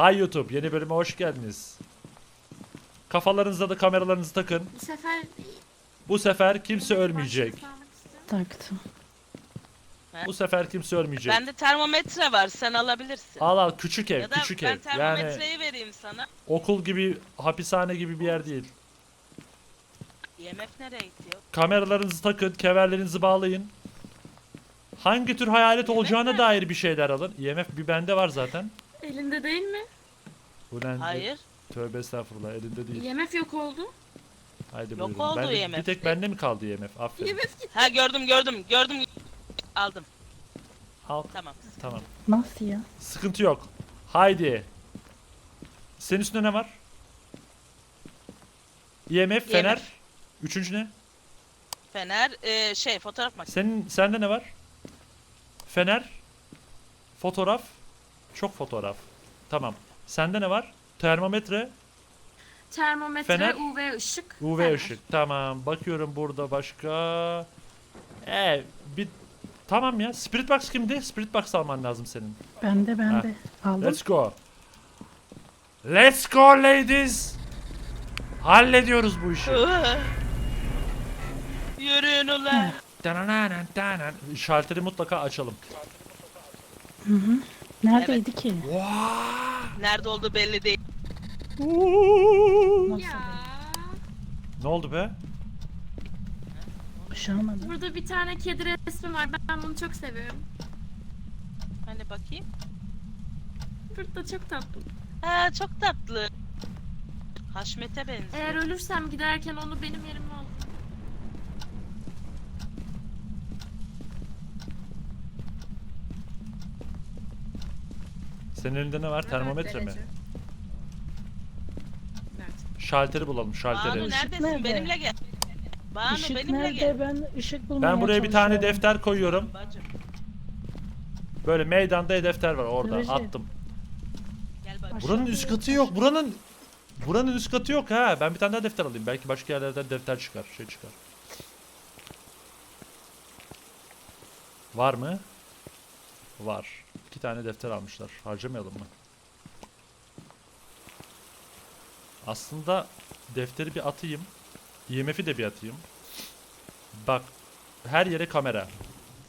Hay YouTube yeni bölüme hoş geldiniz. Kafalarınıza da kameralarınızı takın. Bu sefer Bu sefer kimse ölmeyecek. Taktım. Bu sefer kimse ölmeyecek. Bende termometre var sen alabilirsin. Al al küçük ev ya da küçük ben ev. termometreyi Yani vereyim sana. okul gibi hapishane gibi bir yer değil. IMF nereye gidiyor? Kameralarınızı takın, kemerlerinizi bağlayın. Hangi tür hayalet olacağına dair bir şeyler alın. IMF bir bende var zaten. Elinde değil mi? Ulan Hayır. tövbe estağfurullah elinde değil. IMF yok oldu. Haydi Yok buyurun. oldu Ben de- bir tek bende mi kaldı IMF? Aferin. IMF gitti. Ha gördüm gördüm gördüm. Aldım. Al. Tamam. Tamam. Nasıl ya? Sıkıntı yok. Haydi. Senin üstünde ne var? IMF, Fener. Üçüncü ne? Fener e, şey fotoğraf makinesi. Senin sende ne var? Fener. Fotoğraf. Çok fotoğraf. Tamam. Sende ne var? Termometre, Termometre, Fener. UV ışık. UV fener. ışık. Tamam. Bakıyorum burada başka. E bir Tamam ya. Spirit box kimdi? Spirit box alman lazım senin. Bende bende. Aldım. Let's go. Let's go ladies. Hallediyoruz bu işi. Yürüyün ulan. Şalteri mutlaka açalım. Neredeydi ki? Nerede olduğu belli değil. Nasıl? Ya. Ne oldu be? Uşağımadım. Burada bir tane kedi resmi var. Ben bunu çok seviyorum. Hani bakayım. Burada çok tatlı. Ha çok tatlı. Haşmet'e benziyor. Eğer ölürsem giderken onu benim yerime al. Senin elinde ne var? Termometre mi? derece. Şalteri bulalım, şalteri. Banu neredesin? nerede? Benimle gel. Banu Işık benimle nerede? gel. Ben ışık bulmaya Ben buraya bir tane çalışıyorum. defter koyuyorum. Bacım Böyle meydanda defter var orada. Proje. Attım. gel bacım. Buranın üst katı yok. Buranın Buranın üst katı yok ha. Ben bir tane daha defter alayım. Belki başka yerlerden defter çıkar, şey çıkar. Var mı? Var. İki tane defter almışlar. Harcamayalım mı? Aslında defteri bir atayım. IMF'i de bir atayım. Bak. Her yere kamera.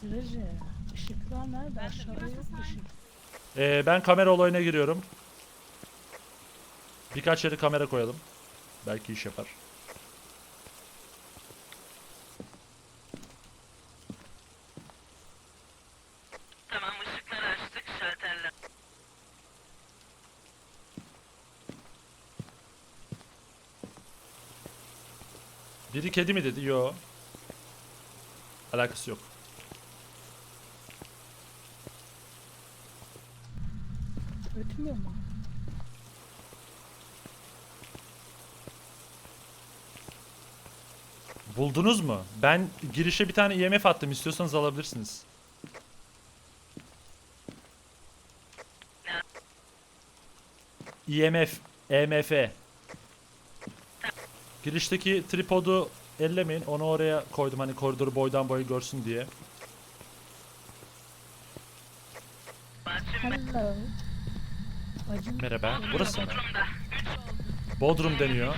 Proje. Işıklar nerede? Aşağıda yok ışık. Ee, ben kamera olayına giriyorum. Birkaç yere kamera koyalım. Belki iş yapar. Biri kedi mi dedi? Yo. Alakası yok. Ötmüyor mu? Buldunuz mu? Ben girişe bir tane IMF attım. İstiyorsanız alabilirsiniz. IMF, EMF. Girişteki tripodu ellemeyin. Onu oraya koydum hani koridoru boydan boya görsün diye. Hello. Bacım. Merhaba. Burası mı? Bodrum deniyor.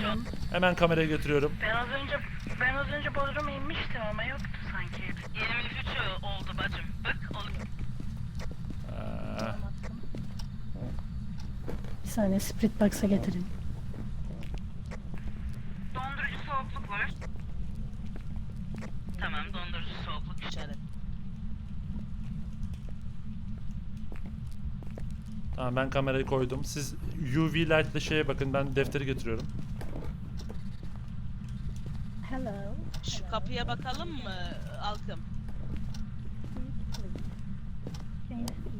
Hemen kameraya götürüyorum. Ben az önce ben az önce Bodrum'a inmiştim ama yoktu sanki. 23 oldu bacım. Bak onu. Aa, Bir saniye Spirit Box'a getirin. Tamam ben kamerayı koydum. Siz UV light ile şeye bakın. Ben defteri getiriyorum. Hello. Şu kapıya bakalım mı Alkım?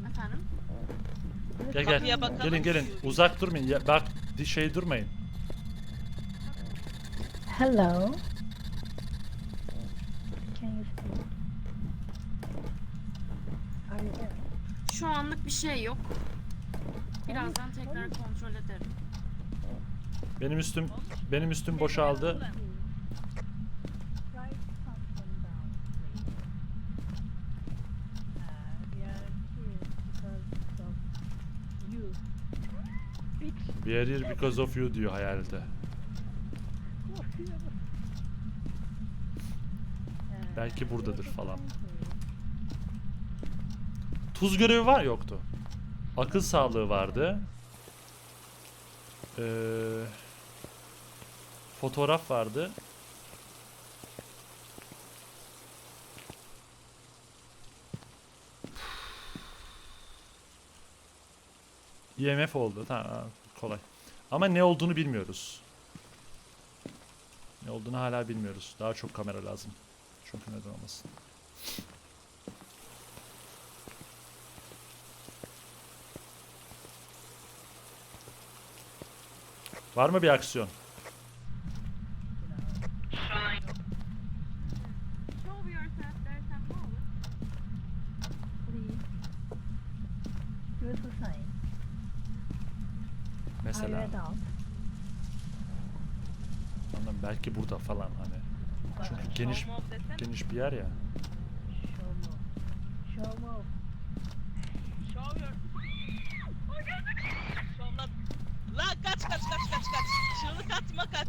Efendim? Gel Kapıya gel. bakalım. Gelin gelin. Uzak durmayın. Ya, bak di- şey durmayın. Hello. Can you speak? Are you there? Şu anlık bir şey yok. Birazdan tekrar kontrol ederim. Benim üstüm benim üstüm boşaldı. We are here because of you. diyor. Ee, Belki buradadır falan. Tuz görevi var yoktu. Akıl sağlığı vardı. Ee, fotoğraf vardı. IMF oldu. Tamam kolay. Ama ne olduğunu bilmiyoruz. Ne olduğunu hala bilmiyoruz. Daha çok kamera lazım. Çünkü neden olmasın. Var mı bir aksiyon? Mesela. Anladım, belki burada falan hani. Çünkü geniş geniş bir yer ya. Show move. Show move. Show your... Şovla... La kaç kaç kaç kaç kaç. Çığlık kaç.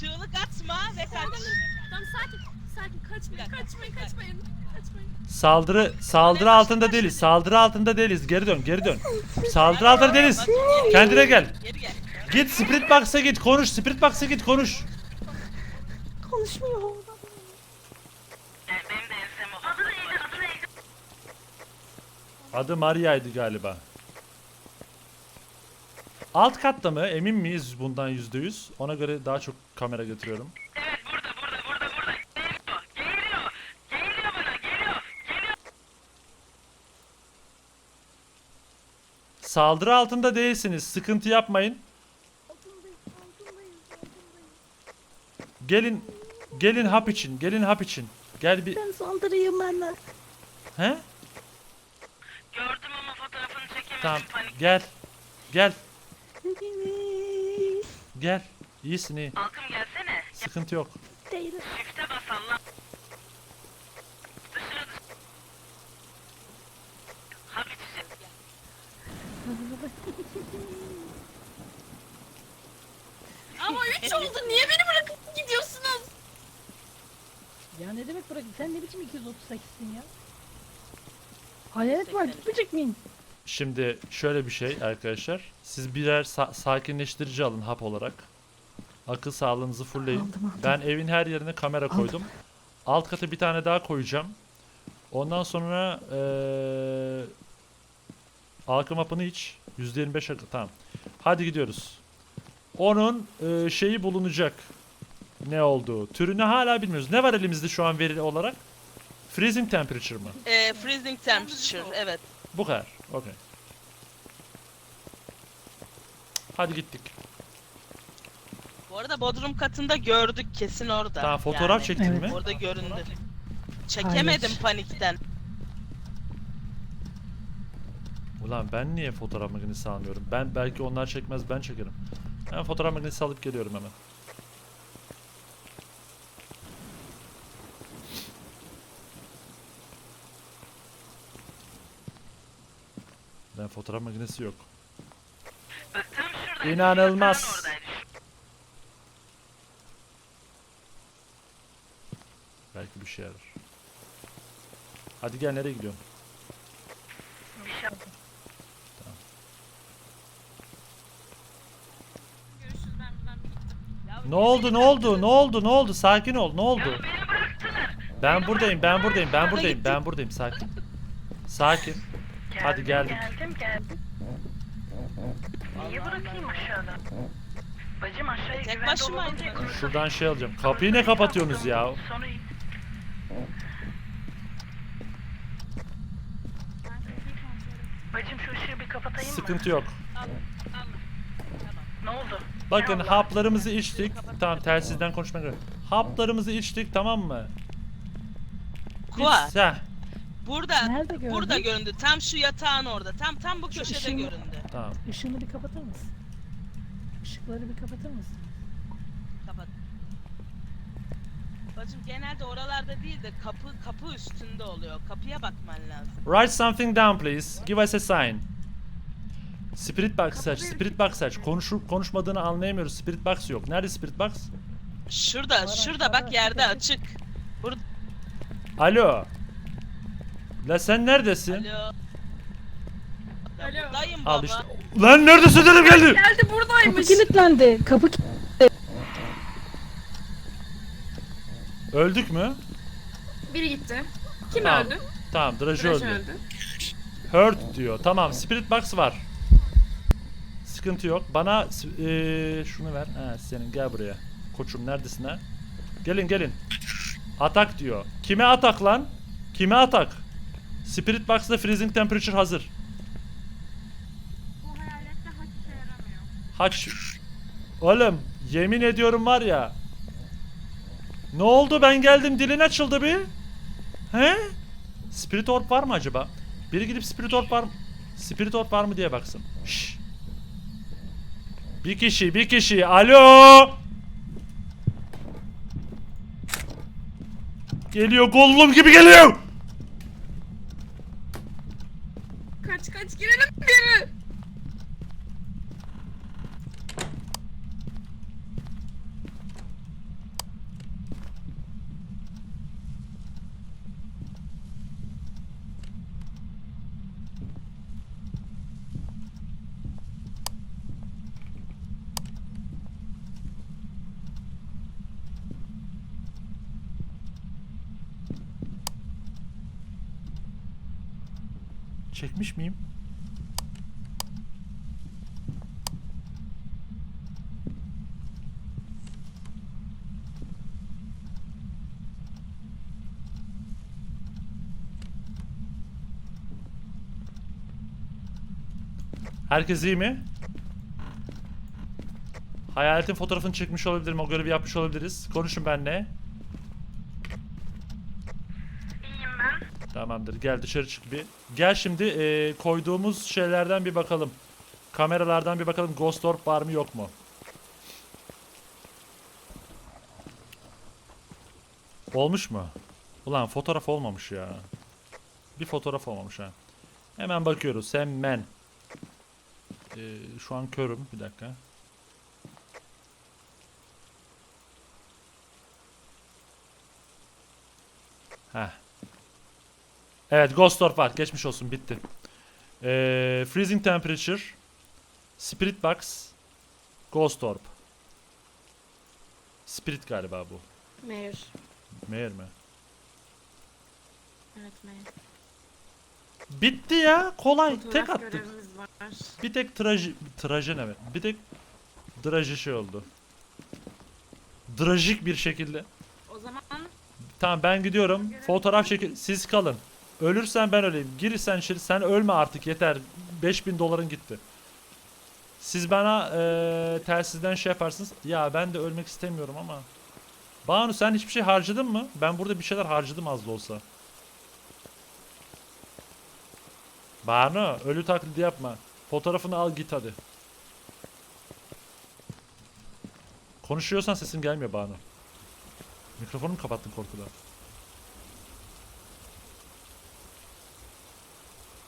Çığlık atma ve kaç. Tamam sakin. Sakin kaçmayın kaçmayın kaçmayın. Kaçmayın. Saldırı saldırı altında değiliz. Saldırı altında değiliz. Geri dön, geri dön. Saldırı altında değiliz. Kendine gel. Geri gel. Git Spirit Box'a git. Konuş. Spirit Box'a git konuş. Konuşmuyor. Benim de ensem oldu. Adı neydi? Adı neydi? Adı Maria'ydı galiba. Alt katta mı? Emin miyiz bundan yüzde yüz? Ona göre daha çok kamera götürüyorum. Evet burada burada burada burada. Geliyor. Geliyor. Geliyor bana. Geliyor. Geliyor. Saldırı altında değilsiniz. Sıkıntı yapmayın. Gelin gelin hap için. Gelin hap için. Gel bir Ben saldırayım benler. He? Gördüm ama fotoğrafını çekemedim. Tamam. Panik. Gel. Gel. Gel. İyisin iyi. Halkım gelsene. Sıkıntı yok. Değilim. Çifte bas Allah. Dışarı dışarı. Ama 3 oldu. Niye beni bırakıp gidiyorsunuz? Ya ne demek bırak? Sen ne biçim 238'sin ya? Hayalet var gitmeyecek miyim? Şimdi şöyle bir şey arkadaşlar. Siz birer sa- sakinleştirici alın hap olarak. Akıl sağlığınızı fullleyin. Aldım, aldım. Ben evin her yerine kamera koydum. Alt kata bir tane daha koyacağım. Ondan sonra eee Alkım hapını iç. %25 akıl. Tamam. Hadi gidiyoruz. Onun eee, şeyi bulunacak. Ne olduğu. Türünü hala bilmiyoruz. Ne var elimizde şu an veri olarak? Freezing temperature mı? Ee, freezing temperature evet. Bu kadar. Okey. Hadi gittik. Bu arada bodrum katında gördük kesin orada. Tamam fotoğraf Yani. çektin Evet. mi? Orada göründü. Çekemedim Hayır. panikten. Ulan ben niye fotoğraf makinesi almıyorum? Ben belki onlar çekmez ben çekerim. Ben fotoğraf makinesi alıp geliyorum hemen. Fotoğraf makinesi yok. Bak tam şurada. İnanılmaz. Belki bir şey yarar. Hadi gel nereye gidiyorsun? Görüşürüz ben buradan bir gittim. Ya Ne oldu ne oldu ne oldu ne oldu sakin ol ne oldu? Beni bıraktılar. Ben buradayım ben buradayım ben buradayım ben buradayım sakin. Sakin. Hadi geldik. Geldim geldim. Niye bırakayım aşağıda? Bacım aşağıya Tek güvende ben. kurtardım. Şuradan şey alacağım. Kapıyı ne kapatıyorsunuz ya? Sonra bacım şu ışığı bir kapatayım mı? Sıkıntı yok. Tamam. Ne oldu? Bakın Ne haplarımızı içtik. Tamam telsizden konuşmak üzere. Haplarımızı içtik tamam mı? Kua, Biz- heh, burada, Nerede gördün? burada göründü. Tam şu yatağın orada. Tam tam bu Şu köşede ışığın- göründü. tamam. Işığını bir kapatır mısın? Işıkları bir kapatır mısın? Kapat. Bacım genelde oralarda değil de kapı kapı üstünde oluyor. Kapıya bakman lazım. Write something down please. Give us a sign. Spirit box seç. Spirit box seç. Konuşup konuşmadığını anlayamıyoruz. Spirit box yok. Nerede spirit box? Şurada, şurada bak yerde açık. Alo. La sen neredesin? Alo. Alo. Buradayım Al işte. Lan neredesin dedim geldi. Geldi Kapı buradaymış. kilitlendi. Kapı ki- Öldük mü? Biri gitti. Kim Tamam. öldü? Tamam, Drajı Draş öldü. öldü. Hurt diyor. Tamam, Spirit Box var. Sıkıntı yok. Bana eee, şunu ver. Ha, senin gel buraya. Koçum neredesin ha? Gelin gelin. Atak diyor. Kime atak lan? Kime atak? Spirit Box'da freezing temperature hazır. Bu hayalette haç işe yaramıyor. Haç. Oğlum yemin ediyorum var ya. Ne oldu ben geldim dilin açıldı bir. He? Spirit Orb var mı acaba? Biri gidip Spirit Orb var mı? Spirit Orb var mı diye baksın. Şşş. Bir kişi bir kişi alo. Geliyor gollum gibi geliyor. Kaç kaç girelim geri. Çekmiş miyim? Herkes iyi mi? Hayaletin fotoğrafını çekmiş olabilirim. O görevi yapmış olabiliriz. Konuşun benimle. İyiyim ben. Tamamdır. Gel dışarı çık bir. Gel şimdi eee, koyduğumuz şeylerden bir bakalım. Kameralardan bir bakalım. Ghost Orb var mı yok mu? Olmuş mu? Ulan fotoğraf olmamış ya. Bir fotoğraf olmamış ha. Hemen bakıyoruz. Hemen. Eee, şu an körüm. Bir dakika. Heh. Evet Ghost Orb var. Geçmiş olsun. Bitti. Ee, freezing Temperature. Spirit Box. Ghost Orb. Spirit galiba bu. Meğer. Meğer mi? Evet meğer. Bitti ya. Kolay. Fotoğraf Tek attık. Bir tek traji... Traje ne be? Bir tek draji şey oldu. Drajik bir şekilde. O zaman Tamam ben gidiyorum. Fotoğraf çekin. Siz kalın. Ölürsen ben öleyim. Girirsen içeri. Sen ölme artık yeter. 5000 doların gitti. Siz bana eee telsizden şey yaparsınız. Ya ben de ölmek istemiyorum ama. Banu sen hiçbir şey harcadın mı? Ben burada bir şeyler harcadım az da olsa. Banu ölü taklidi yapma. Fotoğrafını al git hadi. Konuşuyorsan sesin gelmiyor Banu. Mikrofonumu kapattın korkudan.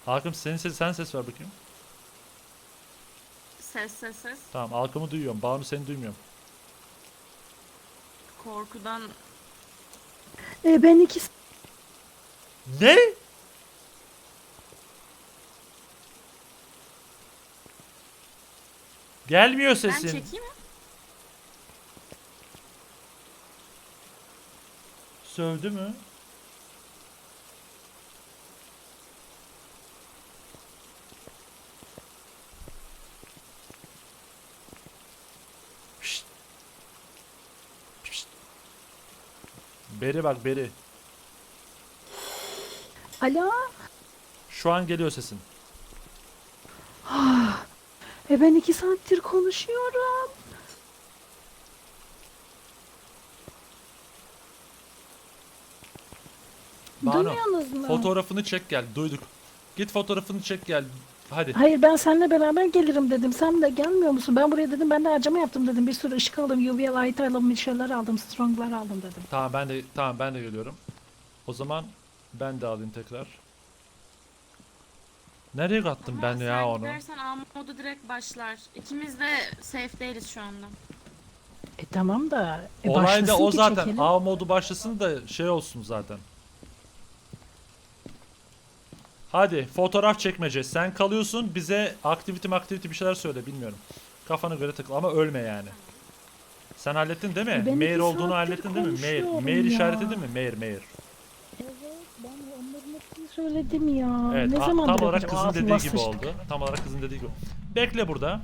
Hakim senin ses, sen ses ver bakayım. ses ses ses. Tamam halkımı duyuyorum. Banu seni duymuyorum. Korkudan E, ben iki Ne? Gelmiyor ben sesin. çekeyim mi? Sövdü mü? Beri bak beri. Alo. Şu an geliyor sesin. E ben iki saattir konuşuyorum. Banu, Duymuyorsunuz mu? Fotoğrafını çek gel. Duyduk. Git fotoğrafını çek gel. Hadi. Hayır ben seninle beraber gelirim dedim. Sen de gelmiyor musun? Ben buraya dedim ben de harcama yaptım dedim. Bir sürü ışık aldım, UV light aldım, bir şeyler aldım, stronglar aldım dedim. Tamam ben de tamam ben de geliyorum. O zaman ben de alayım tekrar. Nereye kattım ben Ama ya sen onu? gidersen A modu direkt başlar. İkimiz de safe değiliz şu anda. E tamam da. E, Olay da başlasın o ki zaten. çekelim. A modu başlasın da şey olsun zaten. Hadi fotoğraf çekmece. Sen kalıyorsun bize aktivite aktivite bir şeyler söyle bilmiyorum. Kafana göre takıl ama ölme yani. Sen hallettin değil mi? Ben iki olduğunu saattir hallettin değil mi? Mail. konuşuyorum Mail ya. işareti değil mi? Mail mail. Evet ben onların hepsini söyledim ya. Evet ne a- zaman tam olarak kızın dediği gibi oldu. Tam olarak kızın dediği gibi. Bekle burada.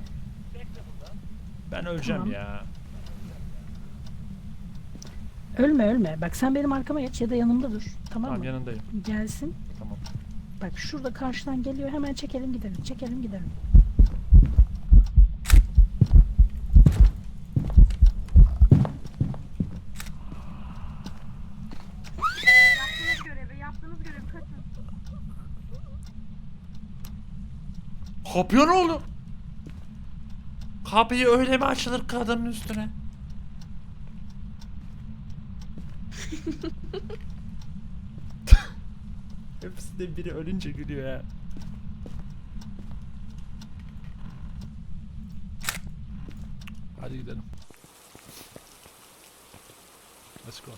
Ben öleceğim Tamam. ya. Ölme ölme. Bak sen benim arkama geç ya da yanımda dur. Tamam, Tamam mı? yanındayım. Gelsin. Bak şurada karşıdan geliyor. Hemen çekelim gidelim. Çekelim gidelim. Yaptığınız görevi, yaptığınız görevi kaçın. Kapıyor ne oldu? Kapıyı öyle mi açılır kadının üstüne? Hepsinde biri ölünce gülüyor ya. Hadi gidelim. Let's go.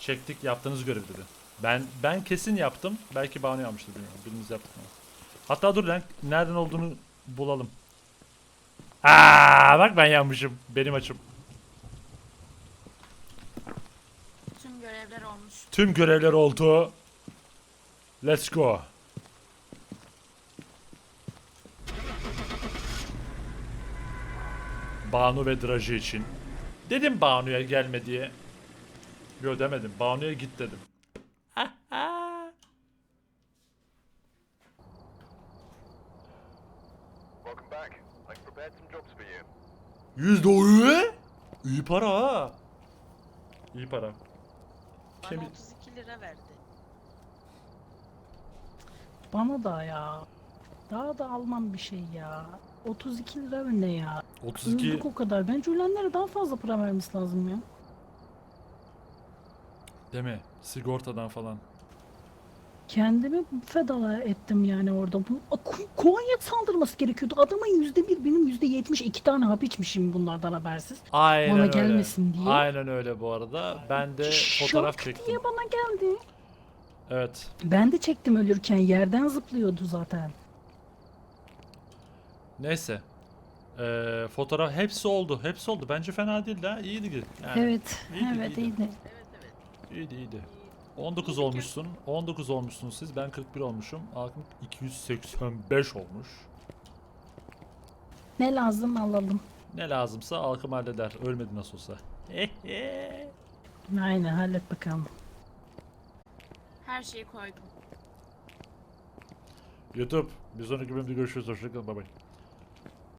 Çektik yaptığınız görev dedi. Ben ben kesin yaptım. Belki Banu yapmıştır bilmiyorum. Birimiz yaptık ama. Hatta dur lan nereden olduğunu bulalım. Aa bak ben yanmışım. Benim açım. Tüm görevler olmuş. Tüm görevler oldu. Let's go. Banu ve Drajı için. Dedim Banu'ya gelme diye. Yo demedim. Banu'ya git dedim. Welcome back. I've prepared some jobs for you. Yüzde oyu. İyi para ha. İyi para. Bana Kemi- 32 lira verdi. Bana da ya. Daha da almam bir şey ya. 32 lira mı ne ya? 32 Öldük o kadar. Bence ölenlere daha fazla para vermesi lazım ya. değil mi? Sigortadan falan. Kendimi feda ettim yani orada. Bu Kuvayet saldırması gerekiyordu. Adamın yüzde bir, benim yüzde yetmiş iki tane hap içmişim bunlardan habersiz. Aynen Bana öyle. gelmesin diye. Aynen öyle bu arada. Ben de fotoğraf Şok çektim. diye bana geldi. Evet. Ben de çektim ölürken yerden zıplıyordu zaten. Neyse. Ee, fotoğraf hepsi oldu. Hepsi oldu. Bence fena değil ha. İyiydi. Yani, evet, iyiydi, evet iyiydi. iyiydi. Evet evet. İyiydi iyiydi. 19 olmuşsun. 19 olmuşsunuz siz. Ben 41 olmuşum. Akın 285 olmuş. Ne lazım alalım. Ne lazımsa Alkım halleder. Ölmedi nasıl olsa. Aynen hallet bakalım. Her şeyi koydum. YouTube. Bir sonraki bölümde görüşürüz. Hoşçakalın. Bay bay.